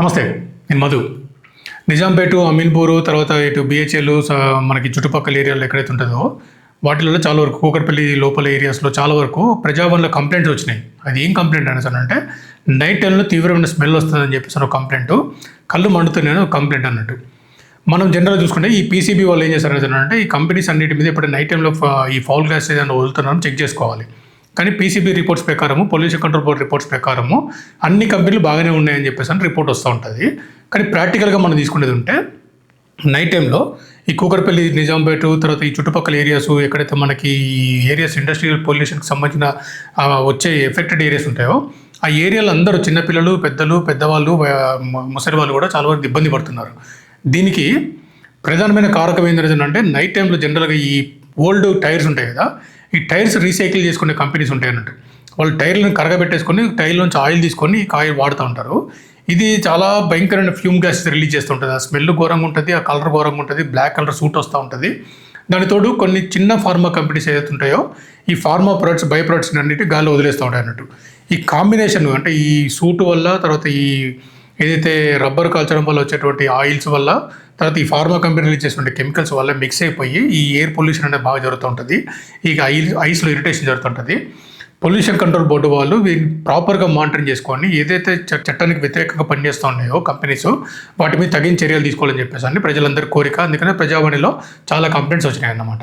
నమస్తే నేను మధు. నిజాంపేట అమీన్పూరు తర్వాత ఇటు బిహెచ్ఎల్ మనకి చుట్టుపక్కల ఏరియాలో ఎక్కడైతే ఉంటుందో వాటిలో చాలా వరకు కూకట్పల్లి లోపల ఏరియాస్లో చాలా వరకు ప్రజాభవన్లో కంప్లైంట్స్ వచ్చినాయి. అది ఏం కంప్లైంట్ అనేసి అంటే నైట్ టైంలో తీవ్రమైన స్మెల్ వస్తుందని చెప్పేసి ఒక కంప్లైంట్ కళ్ళు మండుతున్నాను కంప్లైంట్ అన్నట్టు. మనం జనరల్గా చూసుకుంటే ఈ పీసీబీ వాళ్ళు ఏం చేస్తారు అంటే ఈ కంపెనీస్ అన్నిటి మీద ఇప్పుడు నైట్ టైంలో ఈ ఫాల్ గ్లాస్ ఏదైనా వదులుతున్నారని చెక్ చేసుకోవాలి. కానీ పీసీబీ రిపోర్ట్స్ ప్రకారము పొల్యూషన్ కంట్రోల్ బోర్డ్ రిపోర్ట్స్ ప్రకారము అన్ని కంపెనీలు బాగానే ఉన్నాయని చెప్పేసి అని రిపోర్ట్ వస్తూ ఉంటుంది. కానీ ప్రాక్టికల్గా మనం తీసుకునేది ఉంటే నైట్ టైంలో ఈ కూకరపల్లి నిజాంపేట తర్వాత ఈ చుట్టుపక్కల ఏరియాస్ ఎక్కడైతే మనకి ఈ ఏరియాస్ ఇండస్ట్రియల్ పొల్యూషన్కి సంబంధించిన వచ్చే ఎఫెక్టెడ్ ఏరియాస్ ఉంటాయో ఆ ఏరియాలో అందరూ చిన్నపిల్లలు పెద్దలు పెద్దవాళ్ళు ముసలి వాళ్ళు కూడా చాలా వరకు ఇబ్బంది పడుతున్నారు. దీనికి ప్రధానమైన కారకం ఏంటంటే నైట్ టైంలో జనరల్గా ఈ ఓల్డ్ టైర్స్ ఉంటాయి కదా ఈ టైర్స్ రీసైకిల్ చేసుకునే కంపెనీస్ ఉంటాయి అన్నట్టు. వాళ్ళు టైర్లను కరగబెట్టేసుకొని టైర్ నుంచి ఆయిల్ తీసుకొని ఆయిల్ వాడుతూ ఉంటారు. ఇది చాలా భయంకరమైన ఫ్యూమ్ గ్యాస్ రిలీజ్ చేస్తూ ఉంటుంది. ఆ స్మెల్ ఘోరంగా ఉంటుంది ఆ కలర్ ఘోరంగా ఉంటుంది బ్లాక్ కలర్ సూట్ వస్తూ ఉంటుంది. దానితోడు కొన్ని చిన్న ఫార్మా కంపెనీస్ ఏదైతే ఉంటాయో ఈ ఫార్మా ప్రొడక్ట్స్ బై ప్రొడక్ట్స్ అన్నిటి గాలి వదిలేస్తూ ఉంటాయి అన్నట్టు. ఈ కాంబినేషన్ అంటే ఈ సూటు వల్ల తర్వాత ఈ ఏదైతే రబ్బర్ కాల్చడం వల్ల వచ్చేటువంటి ఆయిల్స్ వల్ల తర్వాత ఈ ఫార్మా కంపెనీలు రిలీజ్ చేసినటువంటి కెమికల్స్ వల్ల మిక్స్ అయిపోయి ఈ ఎయిర్ పొల్యూషన్ అనేది బాగా జరుగుతూ ఉంటుంది ఈ ఐల్ ఐస్లో ఇరిటేషన్ జరుగుతుంటుంది. పొల్యూషన్ కంట్రోల్ బోర్డు వాళ్ళు వీటిని ప్రాపర్గా మానిటరింగ్ చేసుకొని ఏదైతే చట్టానికి వ్యతిరేకంగా పనిచేస్తూ ఉన్నాయో కంపెనీస్ వాటి మీద తగిన చర్యలు తీసుకోవాలని చెప్పేసి అని ప్రజలందరి కోరిక. అందుకనే ప్రజావాణిలో చాలా కంప్లైంట్స్ వచ్చినాయి అన్నమాట